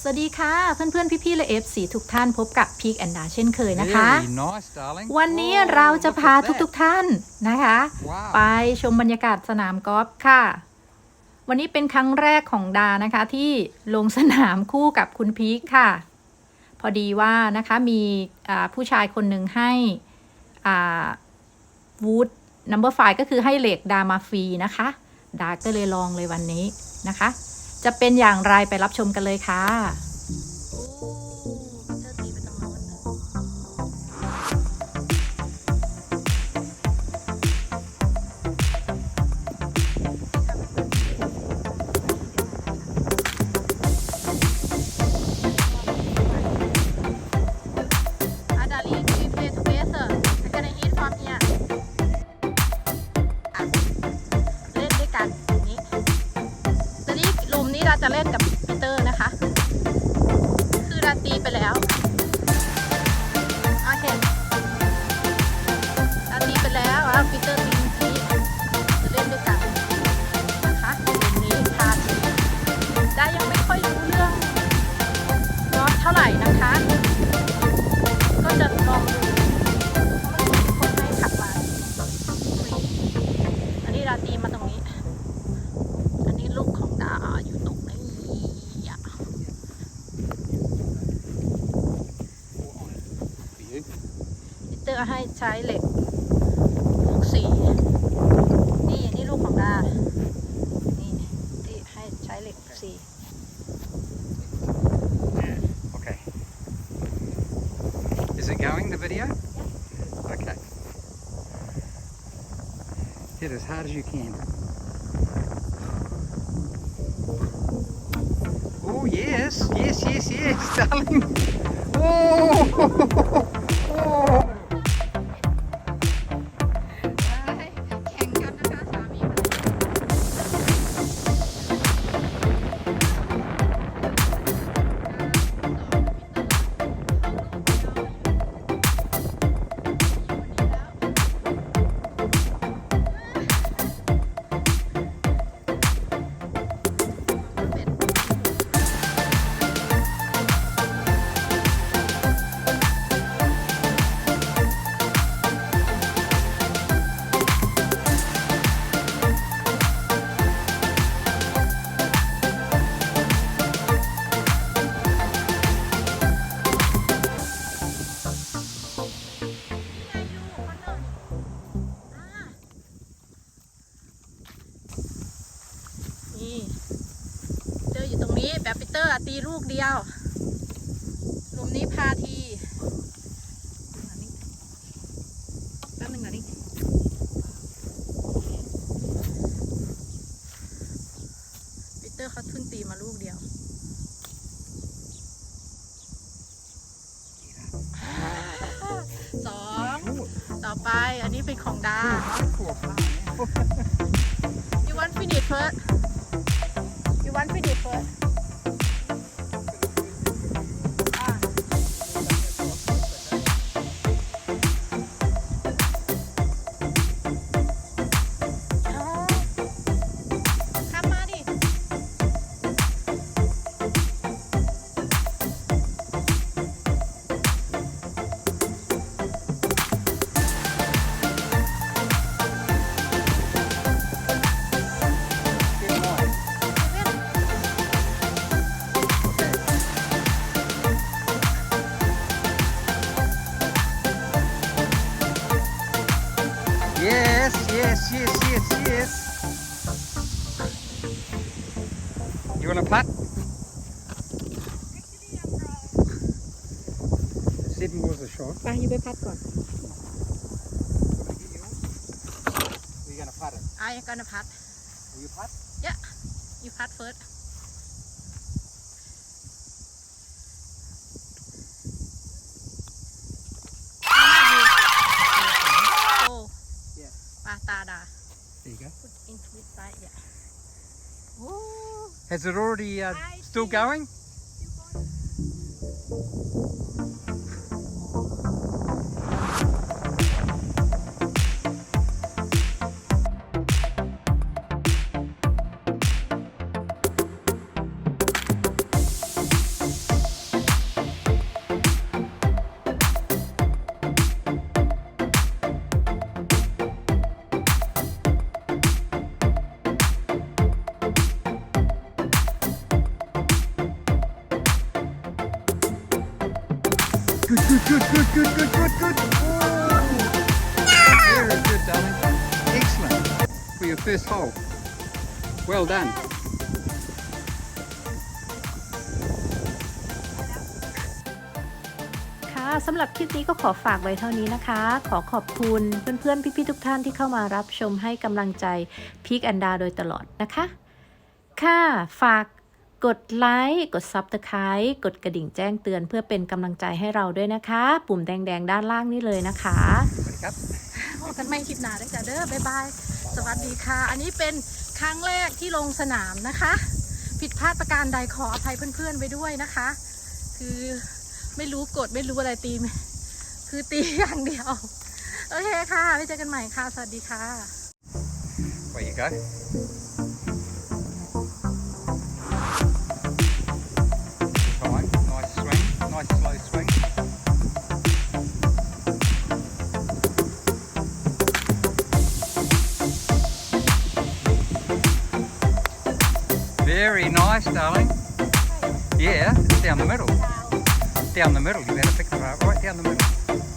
สวัสดีค่ะ เพื่อนๆ พี่ๆ และเอฟสีทุกท่านพบกับพีกแอนดาเช่นเคยนะคะ Very nice, darling. วันนี้ Oh, เราจะ look พา at ทุก that. ๆท่านนะคะ Wow. ไปชมบรรยากาศสนามกอล์ฟค่ะ วันนี้เป็นครั้งแรกของดานะคะที่ลงสนามคู่กับคุณพีคค่ะ พอดีว่านะคะมีผู้ชายคนหนึ่งให้วูดนัมเบอร์ไฟก็คือให้เหล็กดามาฟรีนะคะ ดาก็เลยลองเลยวันนี้นะคะ จะเป็นอย่างไรไปรับชมกันเลยค่ะ เราจะเล่นกับปีเตอร์นะคะ คือเราตีไปแล้ว อร์ให้ใช้เหล็กลูกสีนี่นี่ลูกของดา นี่ที่ให้ใช้เหล็กสี Yeah. Okay. Is it going, the video? Okay. Hit as hard as you can. Oh, yes, yes, yes, yes, darling. Oh, oh. แบบปีเตอร์ตีลูกเดียวหลุมนี้พาที You want a putt? Seven was a shot. ไปยูไปพัดก่อน We're going to putt it. ไอ้ก็นะพัด Will you putt? You putt first. Oh. Yeah. ปาตาดา There you go. put Has it already uh, still going? Good, good, good, good, good, good, Very good, darling. Excellent. For your first hole. Well done. ค่ะสำหรับคลิปนี้ก็ขอฝากไว้เท่านี้นะคะ ขอขอบคุณเพื่อนๆ พี่ๆ ทุกท่านที่เข้ามารับชมให้กำลังใจพีกอันดาโดยตลอดนะคะ ค่ะ ฝาก กดไลค์กด Subscribe กดกระดิ่งแจ้งเตือนเพื่อเป็นกำลังใจให้เราด้วยนะคะ ปุ่มแดงๆ ด้านล่างนี่เลยนะคะ Up. พบกันไม่คลิปหน้าได้จ้ะเด้อบ๊ายบาย สวัสดีค่ะ อันนี้เป็นครั้งแรกที่ลงสนามนะคะ ผิดพลาดประการใดขออภัยเพื่อนๆไว้ด้วยนะคะ คือไม่รู้กฎไม่รู้อะไรตีไม่คือตีอย่างเดียว โอเคค่ะไว้เจอกันใหม่ค่ะ สวัสดีค่ะ There you go. Time. Nice swing. Very nice, darling. Yeah, it's down the middle. Down the middle. You to pick the part right down the middle.